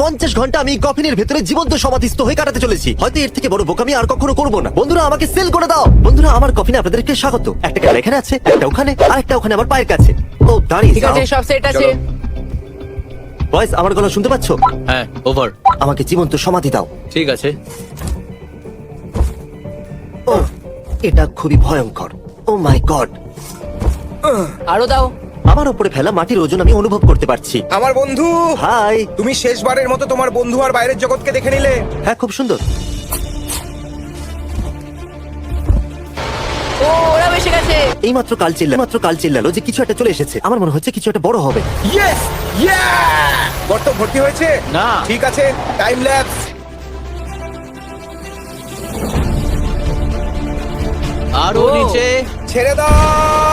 পঞ্চাশ ঘণ্টা আমি কফিনের ভেতরে জীবন্ত সমাধিস্থ হয়ে কাটাতে চলেছি। হয়তো এর থেকে বড় বোকামি আর কখনো করব না। বন্ধুরা আমাকে সেল করে দাও। বন্ধুরা আমার কফিনে আপনাদেরকে স্বাগত। একটা ক্যামেরা এখানে আছে একটা ওখানে আর একটা ওখানে আমার পায়ের কাছে। ও দাঁড়িয়ে ঠিক আছে সব সেট আছে। বয়স আমার গলা শুনতে পাচ্ছ? হ্যাঁ ওভার আমাকে জীবন্ত সমাধি দাও। ঠিক আছে। ও এটা খুবই ভয়ঙ্কর। ও মাই গড আরও দাও। আমার উপরে ফেলা মাটির ওজন আমি অনুভব করতে পারছি। আমার বন্ধু! হাই! তুমি শেষবারের মতো তোমার বন্ধু আর বাইরের জগৎকে দেখে নিলে। হ্যাঁ খুব সুন্দর। ও ওরা বেশি গেছে। এই মাত্র কাল চিল্লা মাত্র কাল চিল্লালো যে কিছু একটা চলে এসেছে। আমার মনে হচ্ছে কিছু একটা বড় হবে। ইয়েস ইয়া গর্ত ভর্তি হয়েছে? না। ঠিক আছে টাইম ল্যাপস আরও ও। নিচে। ছেড়ে দাও!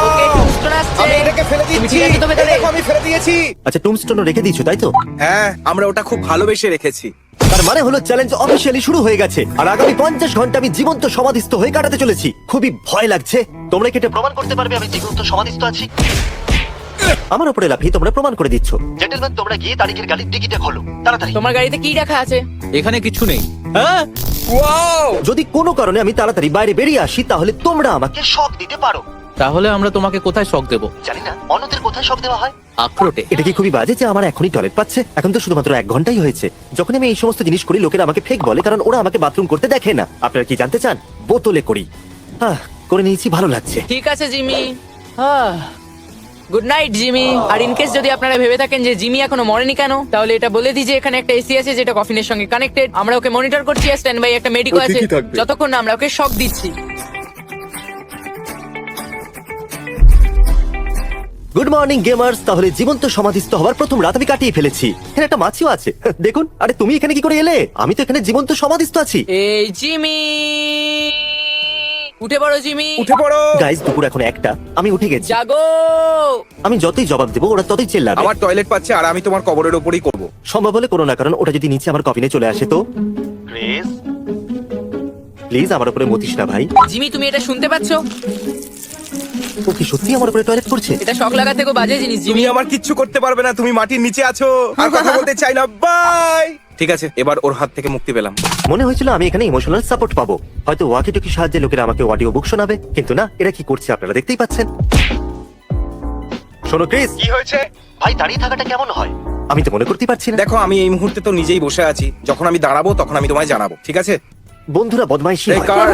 টুস্টন আসছে আমি এটাকে ফেলে তুমি দিচ্ছি ঠিক আছো তো ভেতরে? আমি ফেলে দিয়েছি। আচ্ছা টুমস্টোনও রেখে দিয়েছ তাই তো? হ্যাঁ আমরা ওটা খুব ভালোবেসে রেখেছি। তার মানে হলো চ্যালেঞ্জ অফিসিয়ালি শুরু হয়ে গেছে। আর আগামী পঞ্চাশ ঘণ্টা আমি জীবন্ত সমাধিস্থ হয়ে কাটাতে চলেছি। খুবই ভয় লাগছে। তোমরা কি এটা প্রমাণ করতে পারবে? আমি জীবন্ত সমাধিস্থ আছি। আমার উপরে লাফিয়ে তোমরা প্রমাণ করে দিচ্ছ। জেন্টলম্যান তোমরা গিয়ে তারিখের গাড়ির টিকিটে খোলো। তাড়াতাড়ি। তোমার গাড়িতে কি রাখা আছে? এখানে কিছু নেই। হ্যাঁ? ওয়াও! যদি কোনো কারণে আমি তাড়াতাড়ি বাইরে বেরিয়ে আসি তাহলে তোমরা আমাকে শক দিতে পারো। তাহলে আমরা তোমাকে কোথায় শক দেব? জানি না অন্যদের কোথায় শক দেওয়া হয়? আখরোটে। এটা কি খুবই বাজে যে আমার এখনই টয়লেট পাচ্ছে? এখন তো শুধুমাত্র এক ঘন্টাই হয়েছে। যখন আমি এই সমস্ত জিনিস করি লোকেরা আমাকে ফেক বলে কারণ ওরা আমাকে বাথরুম করতে দেখে না। আপনারা কি জানতে চান? বোতলে করি। হ্যাঁ করে নিয়েছি ভালো লাগছে। ঠিক আছে Jimmy. Good night Jimmy. R in case যদি আপনারা ভেবে থাকেন যে জিমি এখনও মরেনি কেন তাহলে এটা বলে দিই যে এখানে একটা এসি আছে যেটা কফিনের সঙ্গে কানেক্টেড আমরা ওকে মনিটর করছি আর স্ট্যান্ড বাই একটা মেডিকো আছে। ঠিকই থাকবে। যতক্ষণ না আমরা ওকে শক দিচ্ছি। গুড মর্নিং গেমার্স তাহলে জীবন্ত সমাধিস্থ হওয়ার প্রথম রাত আমি কাটিয়ে ফেলেছি। এখানে একটা মাছিও আছে। দেখুন আরে তুমি এখানে কি করে এলে? আমি তো এখানে জীবন্ত সমাধিস্থ আছি। এই জিমি! উঠে পড়ো জিমি! উঠে পড়ো! গাইজ দুপুর এখন একটা। আমি উঠে গেছি। জাগো! আমি যতই জবাব দেবো ওরা ততই চেল্লাবে। আমার টয়লেট পাচ্ছে আর আমি তোমার কবরের ওপরই করব। সম্ভব হলে করো না কারণ ওটা যদি নিচে আমার কফিনে চলে আসে তো। প্লিজ আমার উপরে মতিস না ভাই। জিমি তুমি এটা শুনতে পাচ্ছো? ও কি সত্যি আমার উপরে টয়লেট করছে? এটা লাগা বাজে জিনিস তুমি জিমি আমার কিচ্ছু করতে পারবে না তুমি মাটির নিচে আছো। আর কথা বলতে চাই না বাই ঠিক আছে এবার ওর হাত থেকে মুক্তি পেলাম। মনে হয়েছিল আমি এখানে ইমোশনাল সাপোর্ট পাবো। হয়তো ওয়াকি টকি সাহায্যে লোকেরা আমাকে অডিও বুক শোনাবে। কিন্তু না এরা কি করছে আপনারা দেখতেই পাচ্ছেন। শোনো ক্রিস। কি হয়েছে? ভাই দাঁড়িয়ে থাকাটা কেমন হয়? আমি তো মনে করতে পারছি না। দেখো আমি এই মুহূর্তে তো নিজেই বসে আছি। যখন আমি দাঁড়াবো তখন আমি তোমায় জানাব ঠিক আছে? বন্ধুরা বদমাইশি এই হয়। কার?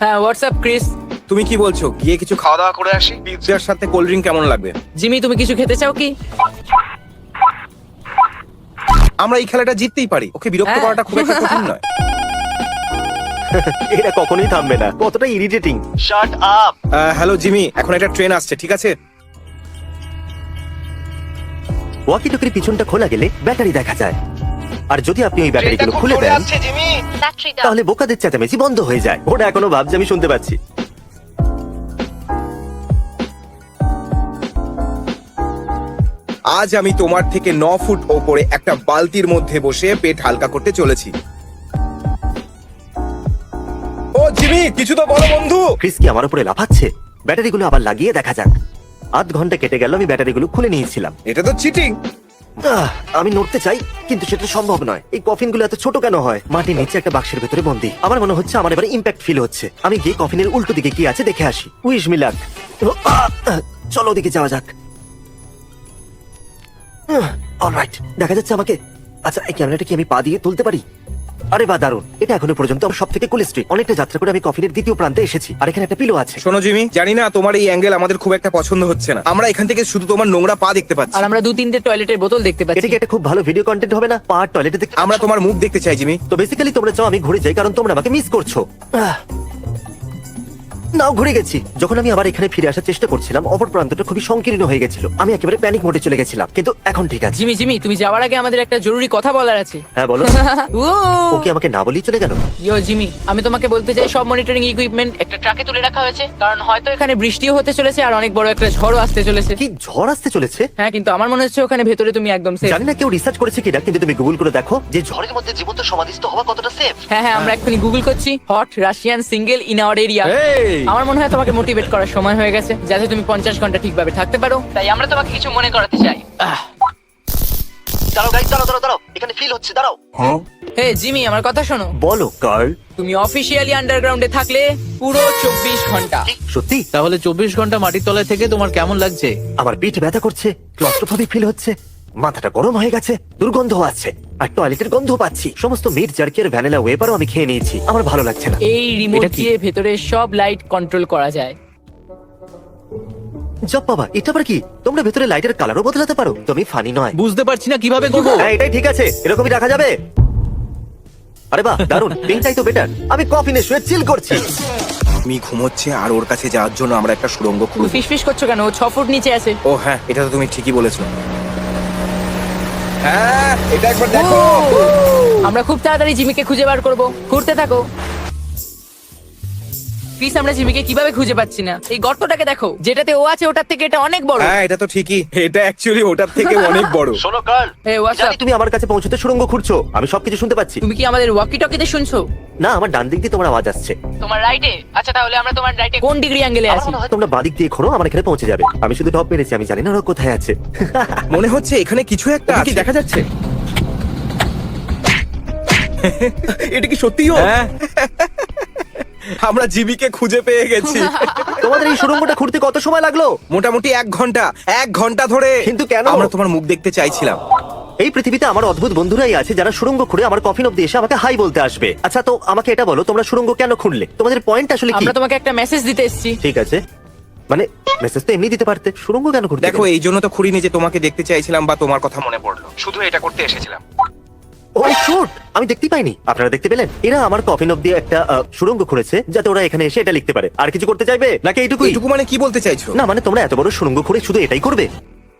হ্যাঁ হোয়াটসঅ্যাপ ক্রিস? তুমি কি বলছো? গিয়ে কিছু খাওয়া দাওয়া করে আসি? পিৎজার সাথে কোল্ড ড্রিঙ্ক কেমন লাগবে? জিমি তুমি কিছু খেতে চাও কি? আমরা এই খেলাটা জিততেই পারি। ওকে বিরক্ত হ্যাঁ। করাটা খুব একটা কঠিন নয়। এরা কখনোই থামবে না। কতটা irritating shut up hello Jimmy. এখন একটা ট্রেন আসছে ঠিক আছে? ওয়াকি টকির পিছনটা খোলা গেলে ব্যাটারি দেখা যায়। আর যদি আপনি ওই ব্যাটারিগুলো খুলে দেন তাহলে বোকাদের চেঁচামেচি বন্ধ হয়ে যায়। ওটা এখনও ভাবছে আমি শুনতে পাচ্ছি। আজ আমি তোমার থেকে ন ফুট ওপরে একটা বালতির মধ্যে বসে পেট হালকা করতে চলেছি। ও জিমি কিছু তো বলো বন্ধু। ক্রিস কি আমার উপরে লাফাচ্ছে? ব্যাটারিগুলো আবার লাগিয়ে দেখা যাক। আধ ঘণ্টা কেটে গেল আমি ব্যাটারিগুলো খুলে নিয়েছিলাম। এটা তো চিটিং আহ, আমি নড়তে চাই কিন্তু সেটা সম্ভব নয়। এই কফিনগুলো এত ছোট কেন হয়? মাটির নিচে একটা বাক্সের ভেতরে বন্দি। আমার মনে হচ্ছে আমার এবার ইম্প্যাক্ট ফিল হচ্ছে। আমি গিয়ে কফিনের উল্টো দিকে কি আছে দেখে আসি। উইশ মি লাক চলো ওদিকে যাওয়া যাক। অলরাইট দেখা যাচ্ছে আমাকে। আচ্ছা এই ক্যামেরাটা কি আমি পা দিয়ে তুলতে পারি? আরে বা দারুণ এটা এখনও পর্যন্ত আমার সব থেকে কুল স্ট্রিট অনেকটা যাত্রা করে আমি কফিনের দ্বিতীয় প্রান্তে এসেছি। আর এখানে একটা পিলো আছে। শোনো জিমি জানি না তোমার এই অ্যাঙ্গেল আমাদের খুব একটা পছন্দ হচ্ছে না। আমরা এখান থেকে শুধু তোমার নোংরা পা দেখতে পাচ্ছি। আর আমরা দু তিনটে টয়লেটের বোতল দেখতে এটা পাচ্ছি। কি একটা খুব ভালো ভিডিও কন্টেন্ট হবে না? পা টয়লেটে দেখতে আমরা তোমার মুখ দেখতে চাই জিমি। তো বেসিক্যালি তোমরা চাও আমি ঘুরে যাই কারণ তোমরা আমাকে মিস করছ। আহ। নাও ঘুরে গেছি। যখন আমি আবার এখানে ফিরে আসার চেষ্টা করছিলাম অপর প্রান্তটা খুবই সংকীর্ণ হয়ে গেছিল। আমি একেবারে প্যানিক মোডে চলে গেছিলাম কিন্তু এখন ঠিক আছে। জিমি জিমি তুমি যাওয়ার আগে আমাদের একটা জরুরি কথা বলার আছে। হ্যাঁ বলো। ও! ওকে আমাকে না বলেই চলে গেল? ইয়ো জিমি আমি তোমাকে বলতে চাই সব মনিটরিং ইকুইপমেন্ট একটা ট্রাকে তুলে রাখা হয়েছে কারণ হয়তো এখানে বৃষ্টিও হতে চলেছে আর অনেক বড় একটা ঝড়ও আসতে চলেছে। কি ঝড় আসতে চলেছে? হ্যাঁ কিন্তু আমার মনে হচ্ছে ওখানে ভেতরে তুমি একদম সেফ জানি না কেউ রিসার্চ করেছে কিনা কিন্তু তুমি গুগল করে দেখো যে ঝড়ের মধ্যে জীবন্ত সমাধিস্থ হওয়া কতটা সেফ হ্যাঁ হ্যাঁ আমরা এক্ষুনি গুগল করছি hot Russian single in our area এই! আমার মনে হয় তোমাকে মোটিভেট করার সময় হয়ে গেছে। যাতে তুমি পঞ্চাশ ঘণ্টা ঠিকভাবে থাকতে পারো। তাই আমরা তোমাকে কিছু মনে করাতে চাই। দাঁড়াও গাইস দাঁড়াও দাঁড়াও দাঁড়াও। এখানে ফিল হচ্ছে দাঁড়াও। হে জিমি আমার কথা শোনো। বলো কার্ল তুমি অফিসিয়ালি আন্ডারগ্রাউন্ডে থাকলে পুরো চব্বিশ ঘণ্টা। সত্যি? তাহলে চব্বিশ ঘণ্টা মাটির তলায় থেকে তোমার কেমন লাগছে? আমার পিঠ ব্যথা করছে ক্লস্ট্রোফোবিক ফিল হচ্ছে। মাথাটা গরম হয়ে গেছে দুর্গন্ধ আছে আর টয়লেটের গন্ধ পাচ্ছি। সমস্ত মিট জার্কের ভ্যানিলা ওয়েপারও আমি খেয়ে নিয়েছি আমার ভালো লাগছে না। এই রিমোট এটা কি? দিয়ে ভেতরে সব লাইট কন্ট্রোল করা যায়। জব বাবা এটা আবার কি? তোমরা ভেতরে লাইটের কালারও বদলাতে পারো তুমি ফানি নয়। বুঝতে পারছি না কীভাবে করব। হ্যাঁ এটাই ঠিক আছে এরকমই রাখা যাবে। আরে বাহ দারুণ পিঙ্কটাই তো বেটার আমি কফিনে শুয়ে চিল করছি। আমি ঘুমোচ্ছে আর ওর কাছে যাওয়ার জন্য আমরা একটা সুড়ঙ্গ তুমি খুঁড়ব। ফিস ফিস করছ কেন? ও ছ ফুট নিচে আছে। ও হ্যাঁ এটা তো তুমি ঠিকই বলেছ। হ্যাঁ এটা একবার দেখো। আমরা খুব তাড়াতাড়ি জিমিকে খুঁজে বার করব। ঘুরতে থাকো। প্লিজ আমরা জিমিকে কীভাবে খুঁজে পাচ্ছি না? এই গর্তটাকে দেখো যেটাতে ও আছে ওটার থেকে এটা অনেক বড়। হ্যাঁ এটা তো ঠিকই। এটা অ্যাকচুয়ালি ওটার থেকে অনেক বড়। শোনো কার্ল। হে হোয়াটসঅ্যাপ তুমি আমার কাছে পৌঁছতে সুড়ঙ্গ খুঁড়ছো। আমি সবকিছু শুনতে পাচ্ছি। তুমি কি আমাদের ওয়াকি টকিতে শুনছো? না আমার ডান দিক দিয়ে তোমার আওয়াজ আসছে। তোমার রাইটে আচ্ছা তাহলে আমরা তোমার রাইটে কোন ডিগ্রি অ্যাঙ্গেলে আমার আছি? মনে হয় তোমরা বাদিক দিয়ে খোঁড়ো আমার এখানে পৌঁছে যাবে। আমি শুধু টপ মেরেছি আমি জানি না ওরা কোথায় আছে। মনে হচ্ছে এখানে কিছু একটা কি আছে। দেখা যাচ্ছে? এটা কি সত্যি ও? হ্যাঁ। আমরা জিবিকে খুঁজে পেয়ে গেছি। তোমাদের এই সুড়ঙ্গটা খুঁড়তে কত সময় লাগল? মোটামুটি এক ঘণ্টা এক ঘণ্টা ধরে কিন্তু কেন? আমরা তোমার মুখ দেখতে চাইছিলাম। এই পৃথিবীতে আমার অদ্ভুত বন্ধুরাই আছে যারা সুড়ঙ্গ খুঁড়ে আমার কফিন অব্দি এসে আমাকে হাই বলতে আসবে। আচ্ছা তো আমাকে এটা বলো তোমরা সুড়ঙ্গ কেন খুঁড়লে? তোমাদের পয়েন্ট আসলে কি? আমরা তোমাকে একটা মেসেজ দিতে এসেছি। ঠিক আছে। মানে মেসেজ তো এমনি দিতে পারতে। সুড়ঙ্গ কেন খুঁড়তে দেখো গেলে? এই জন্য তো খুঁড়িনি যে তোমাকে দেখতে চাইছিলাম বা তোমার কথা মনে পড়ল। শুধু এটা করতে এসেছিলাম। ও শুট আমি দেখতেই পাইনি। আপনারা দেখতে পেলেন? এরা আমার কফিন অব্দি একটা আহ, সুড়ঙ্গ খুঁড়েছে যাতে ওরা এখানে এসে এটা লিখতে পারে। আর কিছু করতে চাইবে? নাকি এইটুকুই? এইটুকু মানে কি বলতে চাইছো? না মানে তোমরা এত বড় সুড়ঙ্গ খুঁড়ে শুধু এটাই করবে?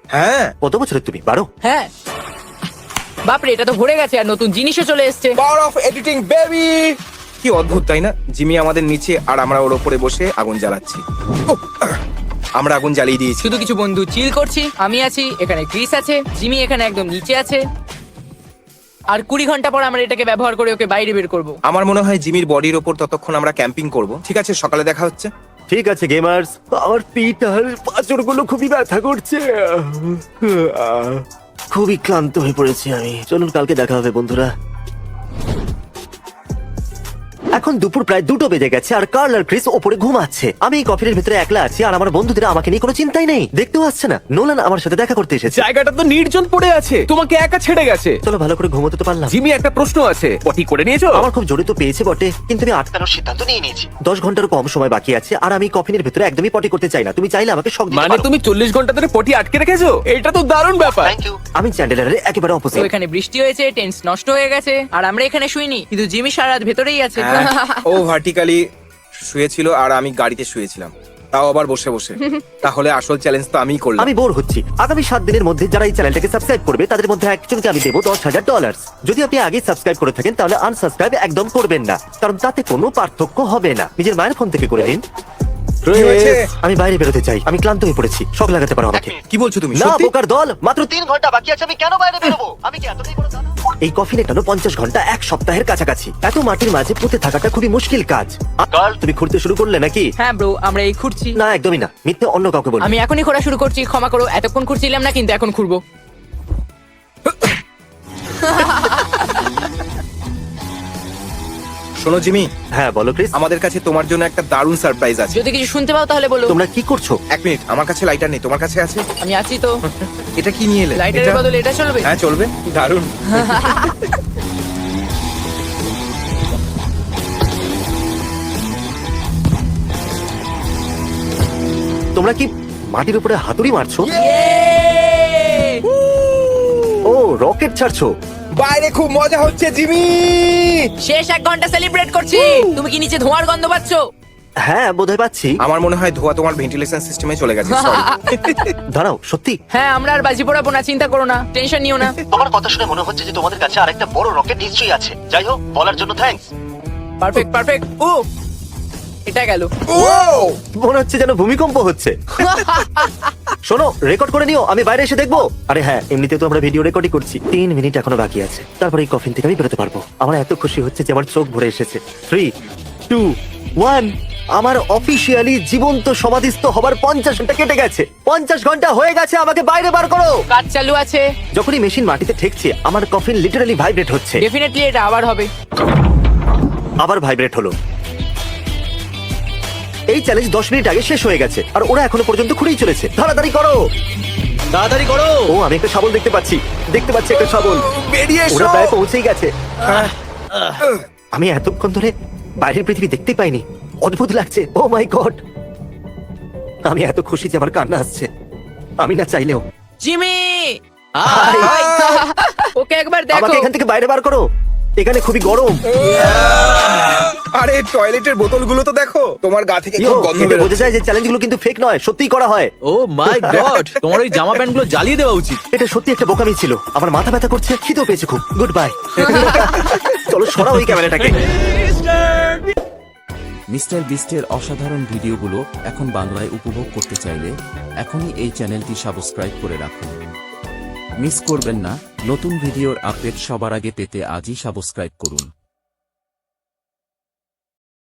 হ্যাঁ। কত বছরের তুমি? বারো? হ্যাঁ। বাপরে এটা তো ভরে গেছে আর নতুন জিনিসও চলে এসেছে। পাওয়ার অফ এডিটিং বেবি কি অদ্ভুত তাই না? জিমি আমাদের নিচে আর আমরা ওর উপরে বসে আগুন জ্বালাচ্ছি। উফ, আমরা আগুন জ্বালিয়ে দিয়েছি। শুধু কিছু বন্ধু চিল করছি। আমি আছি এখানে ক্রিস আছে। জিমি এখানে একদম নিচে আছে। আর কুড়ি ঘণ্টা পর আমরা এটাকে ব্যবহার করে ওকে বাইরে বের করব। আমার মনে হয় জিমির বডির ওপর ততক্ষণ আমরা ক্যাম্পিং করব। ঠিক আছে সকালে দেখা হচ্ছে। ঠিক আছে গেমার্স। আমার পিটারগুলো খুবই ব্যথা করছে। খুবই ক্লান্ত হয়ে পড়েছি আমি। চলুন কালকে দেখা হবে বন্ধুরা। এখন দুপুর প্রায় দুটো বেজে গেছে আর কার্ল আর ক্রিস ওপরে ঘুমাচ্ছে। আমি এই কফিনের ভিতরে একলা আছি আর আমার বন্ধুদের আমাকে নিয়ে কোনো চিন্তাই নেই। দেখতেও আসছে না। নোলান আমার সাথে দেখা করতে এসেছে। জায়গাটা তো নির্জন পড়ে আছে। তোমাকে একা ছেড়ে গেছে। চলো ভালো করে ঘুমোতে তো পারলাম। জিমি একটা প্রশ্ন আছে। পটি করে নিয়েছো? আমার খুব জড়িত পেয়েছে বটে কিন্তু আমি আটকানোর সিদ্ধান্ত নিয়ে নিয়েছি। দশ ঘন্টারও কম সময় বাকি আছে আর আমি কফিনের ভিতরে একদমই পটি করতে চাই না। তুমি চাইলে আমাকে শখ দিতে মানে পারো। তুমি চল্লিশ ঘণ্টা ধরে পটি আটকে রেখেছো? এটা তো দারুণ ব্যাপার। আমি চ্যান্ডেলারের একেবারে তো অপোজিট এখানে বৃষ্টি হয়েছে টেন্স নষ্ট হয়ে গেছে আর আমরা এখানে শুইনি কিন্তু জিমি সারা রাত ভেতরেই আছে। হ্যাঁ, ও ভার্টিক্যালি শুয়েছিল আর আমি গাড়িতে শুয়েছিলাম। তাও আবার বসে বসে। তাহলে আসল চ্যালেঞ্জ তো আমিই করলাম। আমি বোর হচ্ছি। আগামী সাত দিনের মধ্যে যারা এই চ্যানেলটাকে সাবস্ক্রাইব করবে তাদের মধ্যে একজনকে আমি দেবো দশ হাজার ডলার যদি আপনি আগে সাবস্ক্রাইব করে থাকেন তাহলে আনসাবস্ক্রাইব একদম করবেন না। কারণ তাতে কোনো পার্থক্য হবে না। নিজের মায়ের ফোন থেকে করে দিন। হয়েছে? আমি বাইরে বেরোতে চাই। আমি ক্লান্ত হয়ে পড়েছি। শখ লাগাতে পারো আমাকে। কি বলছো তুমি? না সত্যি? বোকার দল! মাত্র তিন ঘণ্টা বাকি আছে আমি কেন বাইরে বেরোবো? আমি কি এতটাই বড় দানব? এই কফিনে কেন পঞ্চাশ ঘণ্টা এক সপ্তাহের কাছাকাছি। এত মাটির মাঝে পুঁতে থাকাটা খুবই মুশকিল কাজ। কাল? তুমি খুঁড়তে শুরু করলে নাকি? হ্যাঁ ব্রো আমরা এই খুঁড়ছি। না একদমই না। মিথ্যে অন্য কাউকে বলি আমি এখনই খোঁড়া শুরু করছি ক্ষমা করো এতক্ষণ খুঁড়ছিলাম না কিন্তু এখন খুঁড়বো। শোনো জিমি। হ্যাঁ বলো ক্রিস। আমাদের কাছে তোমার জন্য একটা দারুণ সারপ্রাইজ আছে। যদি কিছু শুনতে পাও তাহলে বলো। তোমরা কি করছ? এক মিনিট আমার কাছে লাইটার নেই তোমার কাছে আছে? আমি আছি তো। এটা কি নিয়ে এলে? লাইটারের এটা- বদলে এটা চলবে? হ্যাঁ চলবে। দারুণ। তোমরা কি মাটির উপরে হাতুড়ি মারছো? ও রকেট ছাড়ছো। বাইরে খুব মজা হচ্ছে জিমি। শেষ এক ঘণ্টা সেলিব্রেট করছি। তুমি কি নিচে ধোঁয়ার গন্ধ পাচ্ছ? হ্যাঁ বোধহয় পাচ্ছি। আমার মনে হয় ধোয়া তোমার ভেন্টিলেশন সিস্টেমে চলে গেছে। দাঁড়াও সত্যি? হ্যাঁ আমরা আর বাজি পড়াবো না চিন্তা করো না টেনশন নিও না। তোমার কথা শুনে মনে হচ্ছে যে তোমাদের কাছে আরেকটা বড় রকেট নিশ্চয়ই আছে। যাই হোক বলার জন্য থ্যাঙ্কস পারফেক্ট পারফেক্ট ও এটা গেল। Wow! মনে হচ্ছে যেন ভূমিকম্প হচ্ছে। শোনো রেকর্ড করে নিও আমি বাইরে এসে দেখব। আরে হ্যাঁ এমনিতে তো আমরা ভিডিও রেকর্ডই করছি। তিন মিনিট এখনও বাকি আছে। তারপর এই কফিন থেকে আমি বেরোতে পারব। আমার এত খুশি হচ্ছে যে আমার চোখ ভরে এসেছে। থ্রি টু ওয়ান আমার অফিসিয়ালি জীবন্ত সমাধিস্থ হবার পঞ্চাশ ঘণ্টা কেটে গেছে। পঞ্চাশ ঘণ্টা হয়ে গেছে আমাকে বাইরে বার করো। কাজ চালু আছে। যখনই মেশিন মাটিতে ঠেকছে আমার কফিন লিটারালি ভাইব্রেট হচ্ছে। ডেফিনেটলি এটা আবার হবে। আবার ভাইব্রেট হলো। এই চ্যালেঞ্জ দশ মিনিট আগে শেষ হয়ে গেছে আর ওরা এখনও পর্যন্ত খুঁড়েই চলেছে। তাড়াতাড়ি করো! তাড়াতাড়ি করো! ও আমি একটা শাবল দেখতে পাচ্ছি। দেখতে পাচ্ছি একটা শাবল। বেরিয়ে এসো! ওরা প্রায় পৌঁছেই গেছে। আমি এতক্ষণ ধরে বাইরের পৃথিবী দেখতে পাইনি। অদ্ভুত লাগছে। ও মাই গড আমি এত খুশি যে আমার কান্না আসছে। আমি না চাইলেও। জিমি! হাই। ওকে একবার দেখো। আমাকে এখান থেকে বাইরে বার করো। এখানে খুবই গরম। আরে টয়লেটের বোতলগুলো তো দেখো। তোমার গা থেকে খুব গন্ধ বেরোচ্ছে। বোঝা যায় যে চ্যালেঞ্জগুলো কিন্তু ফেক নয় সত্যিই করা হয়। ও মাই গড তোমার ওই জামা প্যান্টগুলো জ্বালিয়ে দেওয়া উচিত। এটা সত্যি একটা বোকামি ছিল। আমার মাথা ব্যথা করছে খিদেও পেয়েছে খুব। গুড বাই চলো সরাও ওই ক্যামেরাটাকে। মিস্টার বিস্টের অসাধারণ ভিডিওগুলো এখন বাংলায় উপভোগ করতে চাইলে এখনই এই চ্যানেলটি সাবস্ক্রাইব করে রাখুন। মিস করবেন না নতুন ভিডিওর আপডেট সবার আগে পেতে আজই সাবস্ক্রাইব করুন।